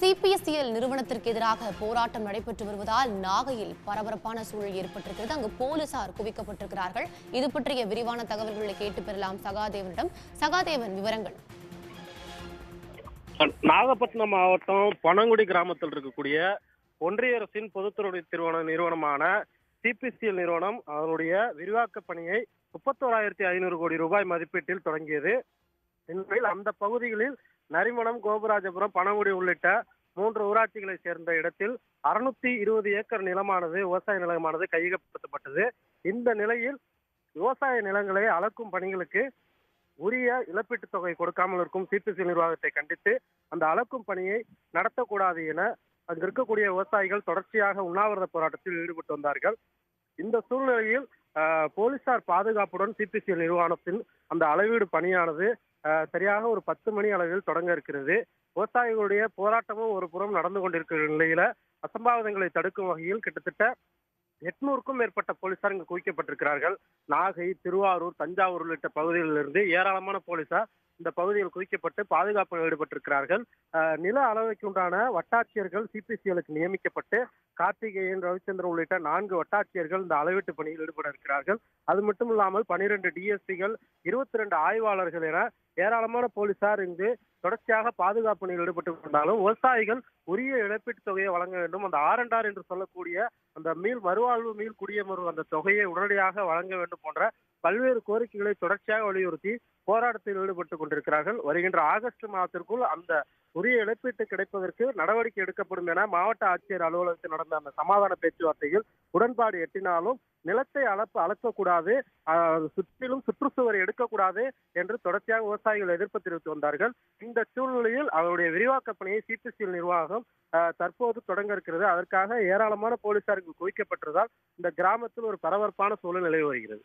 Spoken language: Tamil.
சிபிஎஸ்இஎல் நிறுவனத்திற்கு எதிராக போராட்டம் நடைபெற்று வருவதால் நாகையில் பரபரப்பான சூழல் ஏற்பட்டிருக்கிறது. அங்கு போலீசார் குவிக்கப்பட்டிருக்கிறார்கள். இது பற்றிய விரிவான தகவல்களை கேட்டு பெறலாம் சகாதேவனிடம். சகாதேவன் விவரங்கள். நாகப்பட்டினம் மாவட்டம் பனங்குடி கிராமத்தில் இருக்கக்கூடிய ஒன்றிய அரசின் பொதுத்துறை நிறுவன நிறுவனமான சிபிசிஎல் நிறுவனம் அதனுடைய விரிவாக்க பணியை முப்பத்தோராயிரத்தி ஐநூறு கோடி ரூபாய் மதிப்பீட்டில் தொடங்கியது. இந்நிலையில் அந்த பகுதிகளில் நரிமணம் கோபராஜபுரம் பனங்குடி உள்ளிட்ட மூன்று ஊராட்சிகளை சேர்ந்த இடத்தில் அறுநூத்தி இருபது ஏக்கர் நிலமானது விவசாய நிலமானது கையகப்படுத்தப்பட்டது. இந்த நிலையில் விவசாய நிலங்களை அளக்கும் பணிகளுக்கு உரிய இழப்பீட்டுத் தொகை கொடுக்காமல் இருக்கும் சிபிசி நிர்வாகத்தை கண்டித்து அந்த அளக்கும் பணியை நடத்தக்கூடாது என அங்கு இருக்கக்கூடிய விவசாயிகள் தொடர்ச்சியாக உண்ணாவிரத போராட்டத்தில் ஈடுபட்டு வந்தார்கள். இந்த சூழ்நிலையில் ஆஹ், போலீசார் பாதுகாப்புடன் சிபிசிஎல் நிறுவனத்தின் அந்த அளவீடு பணியானது சரியாக ஒரு பத்து மணி அளவில் தொடங்க இருக்கிறது. விவசாயிகளுடைய போராட்டமும் ஒரு புறம் நடந்து கொண்டிருக்கிற நிலையில அசம்பாவிதங்களை தடுக்கும் வகையில் கிட்டத்தட்ட எட்நூறுக்கும் மேற்பட்ட போலீசார் இங்கு குவிக்கப்பட்டிருக்கிறார்கள். நாகை திருவாரூர் தஞ்சாவூர் உள்ளிட்ட பகுதிகளிலிருந்து ஏராளமான போலீசார் இந்த பகுதியில் குவிக்கப்பட்டு பாதுகாப்பில் ஈடுபட்டிருக்கிறார்கள். நில அளவைக்கு உண்டான வட்டாட்சியர்கள் சிபிசிஎலுக்கு நியமிக்கப்பட்டு கார்த்திகேயன் ரவிச்சந்திரன் உள்ளிட்ட நான்கு வட்டாட்சியர்கள் இந்த அளவீட்டு பணியில் ஈடுபட இருக்கிறார்கள் அது மட்டும் இல்லாமல் பனிரெண்டு டிஎஸ்பிகள் இருபத்தி ரெண்டு ஆய்வாளர்கள் என ஏராளமான போலீசார் இங்கு தொடர்ச்சியாக பாதுகாப்பு பணியில் ஈடுபட்டு கொண்டாலும் விவசாயிகள் உரிய இழப்பீட்டுத் தொகையை வழங்க வேண்டும். அந்த ஆரண்டார் என்று சொல்லக்கூடிய அந்த மீள் மறுவாழ்வு மீள் குடியமர்வு அந்த தொகையை உடனடியாக வழங்க வேண்டும் போன்ற பல்வேறு கோரிக்கைகளை தொடர்ச்சியாக வலியுறுத்தி போராட்டத்தில் ஈடுபட்டு கொண்டிருக்கிறார்கள். வருகின்ற ஆகஸ்ட் மாதத்திற்குள் அந்த உரிய இழப்பீட்டு கிடைப்பதற்கு நடவடிக்கை எடுக்கப்படும் என மாவட்ட ஆட்சியர் அலுவலகத்தில் நடந்த அந்த சமாதான பேச்சுவார்த்தையில் உடன்பாடு எட்டினாலும் நிலத்தை அளப்பு அளக்கக்கூடாது சுற்றிலும் சுற்றுச்சுவர் எடுக்கக்கூடாது என்று தொடர்ச்சியாக விவசாயிகள் எதிர்ப்பு தெரிவித்து வந்தார்கள். இந்த சூழ்நிலையில் அவருடைய விரிவாக்க பணியை சிபிசிஎல் நிர்வாகம் ஆஹ், தற்போது தொடங்க இருக்கிறது. அதற்காக ஏராளமான போலீசாருக்கு குவிக்கப்பட்டதால் இந்த கிராமத்தில் ஒரு பரபரப்பான சூழல் நிலவி வருகிறது.